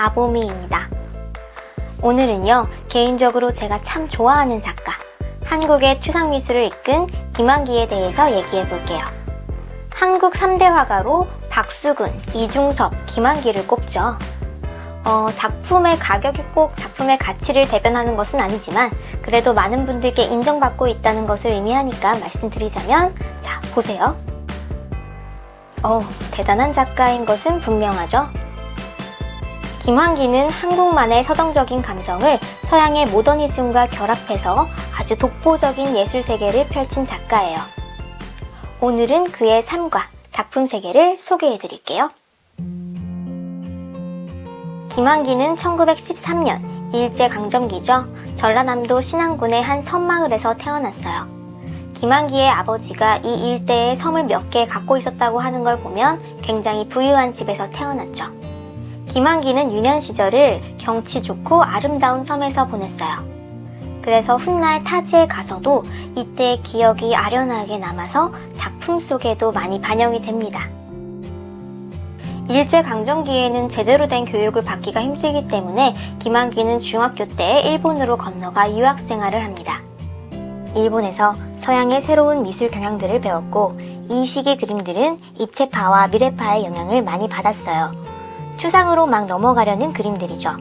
아보미입니다. 오늘은요, 개인적으로 제가 참 좋아하는 작가, 한국의 추상미술을 이끈 김한기에 대해서 얘기해 볼게요. 한국 3대 화가로 박수근, 이중섭, 김한기를 꼽죠. 어, 작품의 가격이 꼭 작품의 가치를 대변하는 것은 아니지만 그래도 많은 분들께 인정받고 있다는 것을 의미하니까 말씀드리자면 자, 보세요. 어, 대단한 작가인 것은 분명하죠. 김환기는 한국만의 서정적인 감성을 서양의 모더니즘과 결합해서 아주 독보적인 예술 세계를 펼친 작가예요. 오늘은 그의 삶과 작품 세계를 소개해 드릴게요. 김환기는 1913년 일제강점기죠. 전라남도 신안군의 한 섬마을에서 태어났어요. 김환기의 아버지가 이 일대에 섬을 몇 개 갖고 있었다고 하는 걸 보면 굉장히 부유한 집에서 태어났죠. 김환기는 유년 시절을 경치 좋고 아름다운 섬에서 보냈어요. 그래서 훗날 타지에 가서도 이때의 기억이 아련하게 남아서 작품 속에도 많이 반영이 됩니다. 일제강점기에는 제대로 된 교육을 받기가 힘들기 때문에 김한기는 중학교 때 일본으로 건너가 유학 생활을 합니다. 일본에서 서양의 새로운 미술 경향들을 배웠고 이 시기 그림들은 입체파와 미래파의 영향을 많이 받았어요. 추상으로 막 넘어가려는 그림들이죠.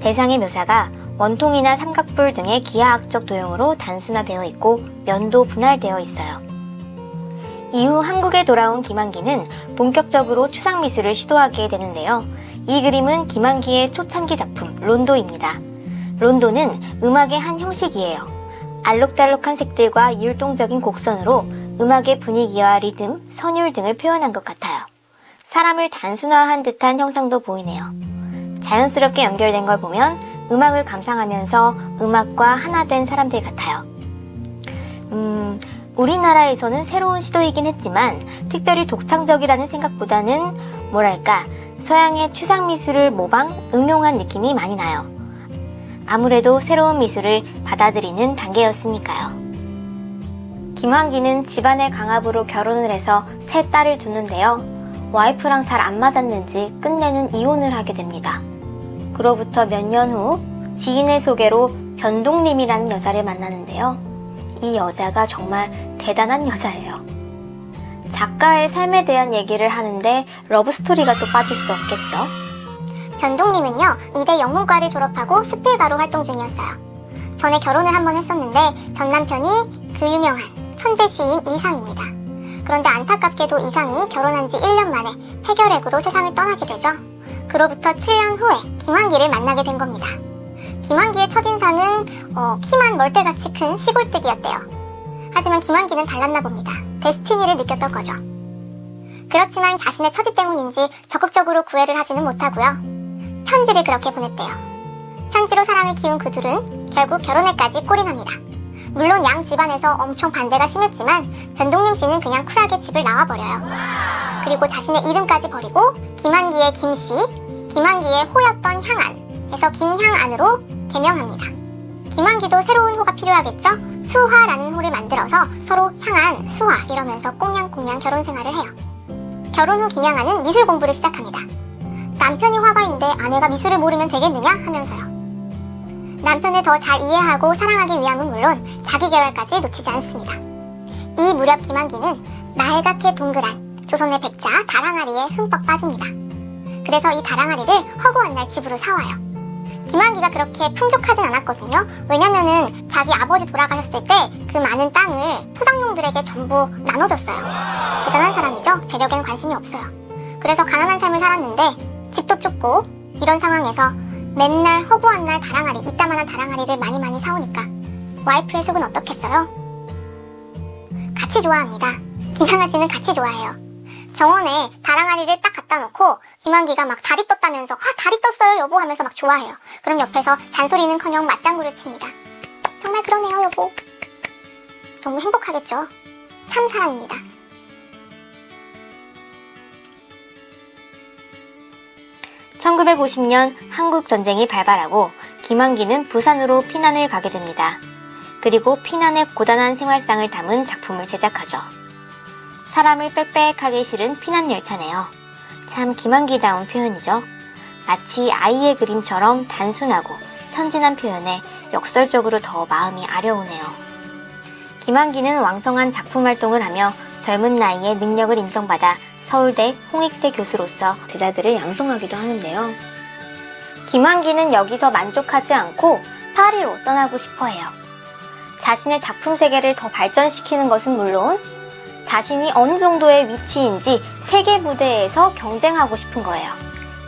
대상의 묘사가 원통이나 삼각뿔 등의 기하학적 도형으로 단순화되어 있고 면도 분할되어 있어요. 이후 한국에 돌아온 김한기는 본격적으로 추상 미술을 시도하게 되는데요. 이 그림은 김한기의 초창기 작품 론도입니다. 론도는 음악의 한 형식이에요. 알록달록한 색들과 율동적인 곡선으로 음악의 분위기와 리듬, 선율 등을 표현한 것 같아요. 사람을 단순화한 듯한 형상도 보이네요. 자연스럽게 연결된 걸 보면 음악을 감상하면서 음악과 하나 된 사람들 같아요. 음, 우리나라에서는 새로운 시도이긴 했지만 특별히 독창적이라는 생각보다는 뭐랄까 서양의 추상 미술을 모방, 응용한 느낌이 많이 나요. 아무래도 새로운 미술을 받아들이는 단계였으니까요. 김환기는 집안의 강압으로 결혼을 해서 세 딸을 두는데요. 와이프랑 잘 안 맞았는지 끝내는 이혼을 하게 됩니다. 그로부터 몇 년 후 지인의 소개로 변동림이라는 여자를 만나는데요. 이 여자가 정말 대단한 여자예요. 작가의 삶에 대한 얘기를 하는데 러브스토리가 또 빠질 수 없겠죠. 변동님은요, 이대 영문과를 졸업하고 수필가로 활동 중이었어요. 전에 결혼을 한 번 했었는데 전 남편이 그 유명한 천재 시인 이상입니다. 그런데 안타깝게도 이상이 결혼한 지 1년 만에 폐결핵으로 세상을 떠나게 되죠. 그로부터 7년 후에 김환기를 만나게 된 겁니다. 김환기의 첫인상은 어, 키만 멀대같이 큰 시골뜨기였대요. 하지만 김환기는 달랐나 봅니다. 데스티니를 느꼈던 거죠. 그렇지만 자신의 처지 때문인지 적극적으로 구애를 하지는 못하고요. 편지를 그렇게 보냈대요. 편지로 사랑을 키운 그 둘은 결국 결혼에까지 꼴이납니다. 물론 양 집안에서 엄청 반대가 심했지만 변동림 씨는 그냥 쿨하게 집을 나와버려요. 그리고 자신의 이름까지 버리고 김한기의 김씨, 김한기의 호였던 향안에서 김향안으로 개명합니다. 김한기도 새로운 호가 필요하겠죠? 수화라는 호를 만들어서 서로 향안, 수화 이러면서 꽁냥꽁냥 결혼 생활을 해요. 결혼 후 김양아는 미술 공부를 시작합니다. 남편이 화가인데 아내가 미술을 모르면 되겠느냐 하면서요. 남편을 더 잘 이해하고 사랑하기 위함은 물론 자기 개발까지 놓치지 않습니다. 이 무렵 김한기는 말갛게 동그란 조선의 백자 다랑아리에 흠뻑 빠집니다. 그래서 이 다랑아리를 허구한 날 집으로 사와요. 김한기가 그렇게 풍족하진 않았거든요. 왜냐면은 자기 아버지 돌아가셨을 때 그 많은 땅을 토장농들에게 전부 나눠줬어요. 대단한 사람이죠. 재력에는 관심이 없어요. 그래서 가난한 삶을 살았는데 집도 좁고 이런 상황에서 맨날 허구한 날 다랑아리 이따만한 다랑아리를 많이 많이 사오니까 와이프의 속은 어떻겠어요? 같이 좋아합니다. 김향아 씨는 같이 좋아해요. 정원에 다랑아리를 딱 갖다 놓고 김한기가 막 다리 떴다면서 아 다리 떴어요 여보 하면서 막 좋아해요. 그럼 옆에서 잔소리는커녕 맞장구를 칩니다. 정말 그러네요 여보. 너무 행복하겠죠. 참 사랑입니다. (1950년) 한국 전쟁이 발발하고 김한기는 부산으로 피난을 가게 됩니다. 그리고 피난의 고단한 생활상을 담은 작품을 제작하죠. 사람을 빽빽하게 실은 피난 열차네요. 참 김한기다운 표현이죠. 마치 아이의 그림처럼 단순하고 천진한 표현에 역설적으로 더 마음이 아려오네요. 김한기는 왕성한 작품 활동을 하며 젊은 나이에 능력을 인정받아 서울대 홍익대 교수로서 제자들을 양성하기도 하는데요. 김한기는 여기서 만족하지 않고 파리로 떠나고 싶어 해요. 자신의 작품 세계를 더 발전시키는 것은 물론 자신이 어느 정도의 위치인지 세계 무대에서 경쟁하고 싶은 거예요.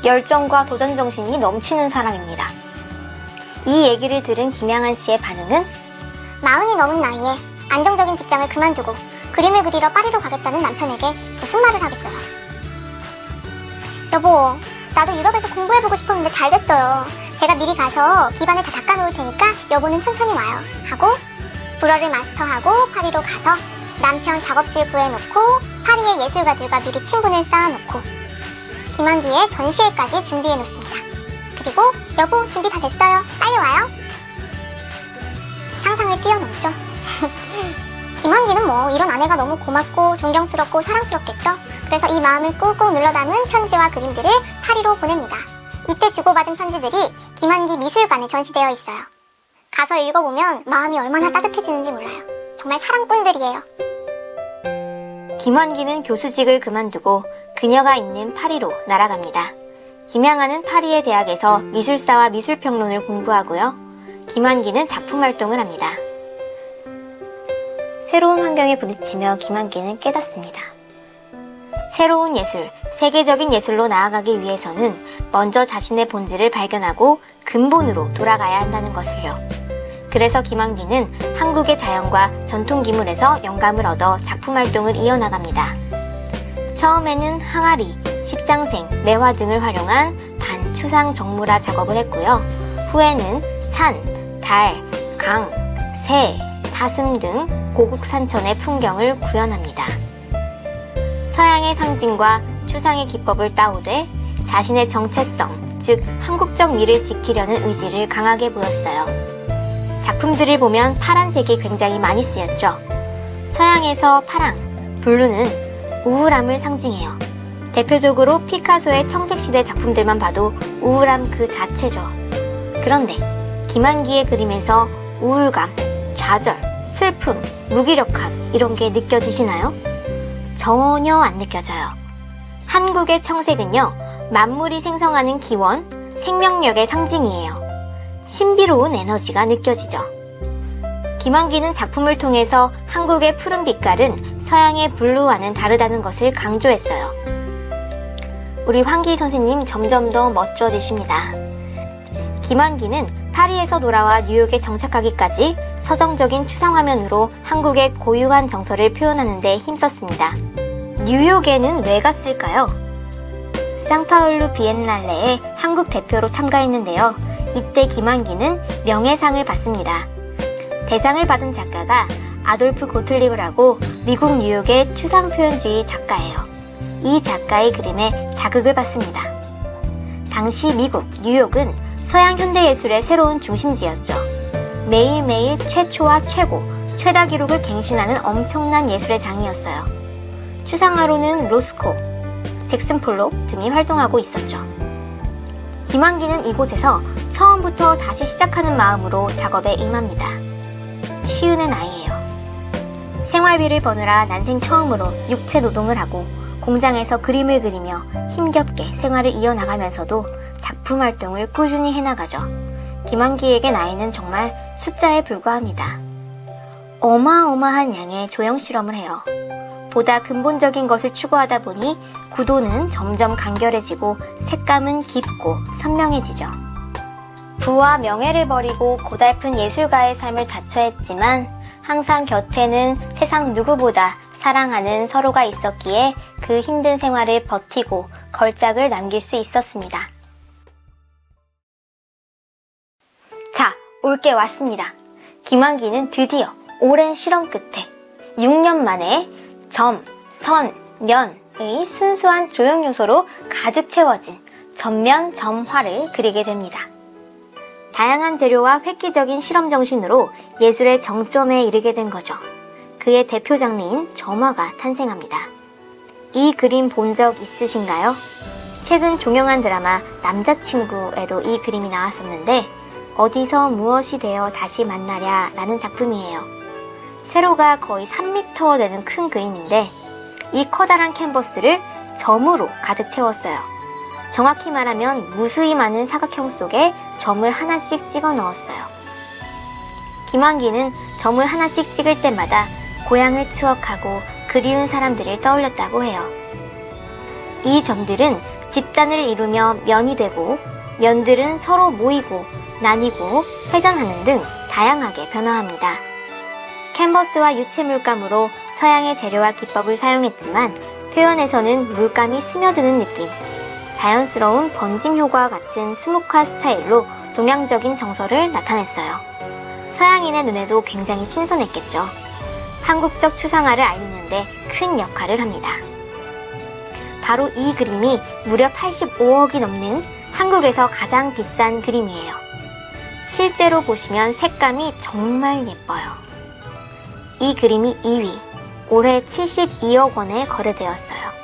열정과 도전 정신이 넘치는 사람입니다. 이 얘기를 들은 김양한 씨의 반응은 마흔이 넘은 나이에 안정적인 직장을 그만두고 그림을 그리러 파리로 가겠다는 남편에게 무슨 말을 하겠어요. 여보, 나도 유럽에서 공부해보고 싶었는데 잘 됐어요. 제가 미리 가서 기반을 다 닦아놓을 테니까 여보는 천천히 와요. 하고 불어를 마스터하고 파리로 가서 남편 작업실 구해놓고 파리의 예술가들과 미리 친분을 쌓아놓고 김한기의 전시회까지 준비해놓습니다. 그리고 여보 준비 다 됐어요. 빨리 와요. 상상을 뛰어넘죠. 김한기는 뭐 이런 아내가 너무 고맙고 존경스럽고 사랑스럽겠죠. 그래서 이 마음을 꾹꾹 눌러 담은 편지와 그림들을 파리로 보냅니다. 이때 주고받은 편지들이 김한기 미술관에 전시되어 있어요. 가서 읽어보면 마음이 얼마나 따뜻해지는지 몰라요. 정말 사랑꾼들이에요. 김환기는 교수직을 그만두고 그녀가 있는 파리로 날아갑니다. 김양아는 파리의 대학에서 미술사와 미술평론을 공부하고요. 김환기는 작품 활동을 합니다. 새로운 환경에 부딪히며 김환기는 깨닫습니다. 새로운 예술, 세계적인 예술로 나아가기 위해서는 먼저 자신의 본질을 발견하고 근본으로 돌아가야 한다는 것을요. 그래서 김환기는 한국의 자연과 전통 기물에서 영감을 얻어 작품 활동을 이어나갑니다. 처음에는 항아리, 십장생, 매화 등을 활용한 반추상 정물화 작업을 했고요. 후에는 산, 달, 강, 새, 사슴 등 고국 산천의 풍경을 구현합니다. 서양의 상징과 추상의 기법을 따오되 자신의 정체성, 즉 한국적 미를 지키려는 의지를 강하게 보였어요. 작품들을 보면 파란색이 굉장히 많이 쓰였죠. 서양에서 파랑, 블루는 우울함을 상징해요. 대표적으로 피카소의 청색시대 작품들만 봐도 우울함 그 자체죠. 그런데 김한기의 그림에서 우울감, 좌절, 슬픔, 무기력함 이런 게 느껴지시나요? 전혀 안 느껴져요. 한국의 청색은요, 만물이 생성하는 기원, 생명력의 상징이에요. 신비로운 에너지가 느껴지죠. 김한기는 작품을 통해서 한국의 푸른 빛깔은 서양의 블루와는 다르다는 것을 강조했어요. 우리 황기 선생님 점점 더 멋져지십니다. 김한기는 파리에서 돌아와 뉴욕에 정착하기까지 서정적인 추상 화면으로 한국의 고유한 정서를 표현하는 데 힘썼습니다. 뉴욕에는 왜 갔을까요? 상파울루 비엔날레에 한국 대표로 참가했는데요. 이때 김한기는 명예상을 받습니다. 대상을 받은 작가가 아돌프 고틀리브라고 미국 뉴욕의 추상 표현주의 작가예요. 이 작가의 그림에 자극을 받습니다. 당시 미국 뉴욕은 서양 현대 예술의 새로운 중심지였죠. 매일매일 최초와 최고, 최다 기록을 갱신하는 엄청난 예술의 장이었어요. 추상화로는 로스코, 잭슨 폴록 등이 활동하고 있었죠. 김한기는 이곳에서 처음부터 다시 시작하는 마음으로 작업에 임합니다. 쉬운의 나이예요. 생활비를 버느라 난생 처음으로 육체 노동을 하고 공장에서 그림을 그리며 힘겹게 생활을 이어나가면서도 작품 활동을 꾸준히 해나가죠. 김한기에게 나이는 정말 숫자에 불과합니다. 어마어마한 양의 조형 실험을 해요. 보다 근본적인 것을 추구하다 보니 구도는 점점 간결해지고 색감은 깊고 선명해지죠. 부와 명예를 버리고 고달픈 예술가의 삶을 자처했지만 항상 곁에는 세상 누구보다 사랑하는 서로가 있었기에 그 힘든 생활을 버티고 걸작을 남길 수 있었습니다. 올게 왔습니다. 김한기는 드디어 오랜 실험 끝에 6년 만에 점, 선, 면의 순수한 조형 요소로 가득 채워진 전면 점화를 그리게 됩니다. 다양한 재료와 획기적인 실험 정신으로 예술의 정점에 이르게 된 거죠. 그의 대표 장르인 점화가 탄생합니다. 이 그림 본 적 있으신가요? 최근 종영한 드라마 남자친구에도 이 그림이 나왔었는데 어디서 무엇이 되어 다시 만나랴 라는 작품이에요. 세로가 거의 3m 되는 큰 그림인데 이 커다란 캔버스를 점으로 가득 채웠어요. 정확히 말하면 무수히 많은 사각형 속에 점을 하나씩 찍어 넣었어요. 김환기는 점을 하나씩 찍을 때마다 고향을 추억하고 그리운 사람들을 떠올렸다고 해요. 이 점들은 집단을 이루며 면이 되고 면들은 서로 모이고 나뉘고 회전하는 등 다양하게 변화합니다. 캔버스와 유체 물감으로 서양의 재료와 기법을 사용했지만 표현에서는 물감이 스며드는 느낌, 자연스러운 번짐 효과와 같은 수묵화 스타일로 동양적인 정서를 나타냈어요. 서양인의 눈에도 굉장히 신선했겠죠. 한국적 추상화를 알리는데 큰 역할을 합니다. 바로 이 그림이 무려 85억이 넘는 한국에서 가장 비싼 그림이에요. 실제로 보시면 색감이 정말 예뻐요. 이 그림이 2위, 올해 72억 원에 거래되었어요.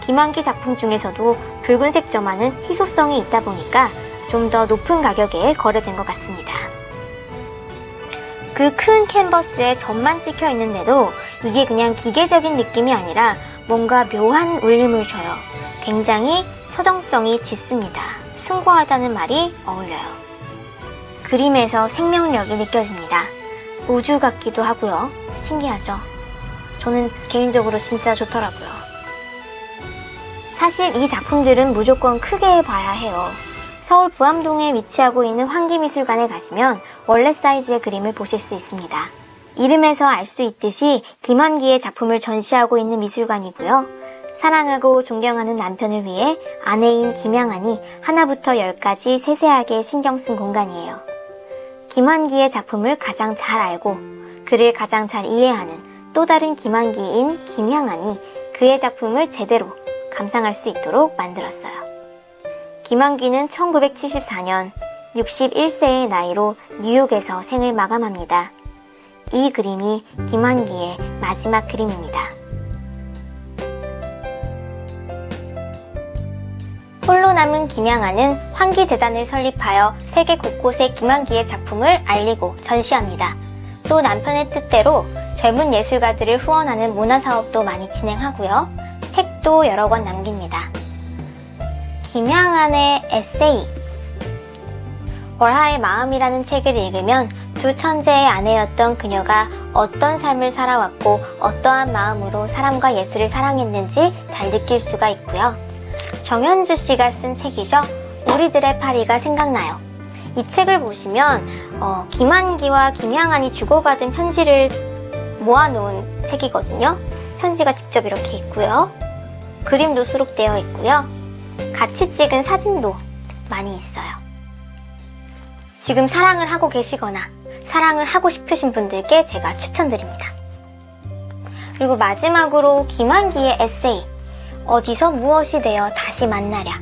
김한기 작품 중에서도 붉은색 점화는 희소성이 있다 보니까 좀 더 높은 가격에 거래된 것 같습니다. 그 큰 캔버스에 점만 찍혀 있는데도 이게 그냥 기계적인 느낌이 아니라 뭔가 묘한 울림을 줘요. 굉장히 서정성이 짙습니다. 숭고하다는 말이 어울려요. 그림에서 생명력이 느껴집니다. 우주 같기도 하고요. 신기하죠? 저는 개인적으로 진짜 좋더라고요. 사실 이 작품들은 무조건 크게 봐야 해요. 서울 부암동에 위치하고 있는 환기미술관에 가시면 원래 사이즈의 그림을 보실 수 있습니다. 이름에서 알 수 있듯이 김환기의 작품을 전시하고 있는 미술관이고요. 사랑하고 존경하는 남편을 위해 아내인 김양안이 하나부터 열까지 세세하게 신경 쓴 공간이에요. 김환기의 작품을 가장 잘 알고 그를 가장 잘 이해하는 또 다른 김환기인 김향안이 그의 작품을 제대로 감상할 수 있도록 만들었어요. 김환기는 1974년 61세의 나이로 뉴욕에서 생을 마감합니다. 이 그림이 김환기의 마지막 그림입니다. 홀로 남은 김양아는 환기재단을 설립하여 세계 곳곳에 김환기의 작품을 알리고 전시합니다. 또 남편의 뜻대로 젊은 예술가들을 후원하는 문화사업도 많이 진행하고요. 책도 여러 권 남깁니다. 김양안의 에세이 월하의 마음이라는 책을 읽으면 두 천재의 아내였던 그녀가 어떤 삶을 살아왔고 어떠한 마음으로 사람과 예술을 사랑했는지 잘 느낄 수가 있고요. 정현주 씨가 쓴 책이죠. 우리들의 파리가 생각나요. 이 책을 보시면 어, 김한기와 김향안이 주고받은 편지를 모아놓은 책이거든요. 편지가 직접 이렇게 있고요. 그림도 수록되어 있고요. 같이 찍은 사진도 많이 있어요. 지금 사랑을 하고 계시거나 사랑을 하고 싶으신 분들께 제가 추천드립니다. 그리고 마지막으로 김한기의 에세이 어디서 무엇이 되어 다시 만나랴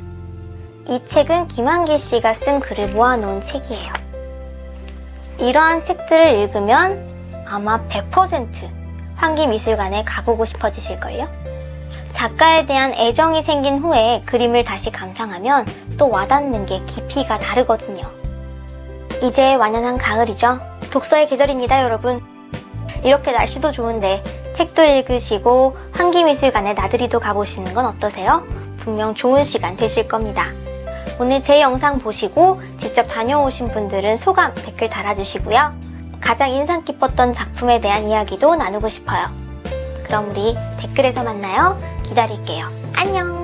이 책은 김한기 씨가 쓴 글을 모아놓은 책이에요. 이러한 책들을 읽으면 아마 100% 환기미술관에 가보고 싶어지실걸요? 작가에 대한 애정이 생긴 후에 그림을 다시 감상하면 또 와닿는 게 깊이가 다르거든요. 이제 완연한 가을이죠? 독서의 계절입니다, 여러분. 이렇게 날씨도 좋은데 책도 읽으시고 환기미술관에 나들이도 가보시는 건 어떠세요? 분명 좋은 시간 되실 겁니다. 오늘 제 영상 보시고 직접 다녀오신 분들은 소감 댓글 달아주시고요. 가장 인상 깊었던 작품에 대한 이야기도 나누고 싶어요. 그럼 우리 댓글에서 만나요. 기다릴게요. 안녕!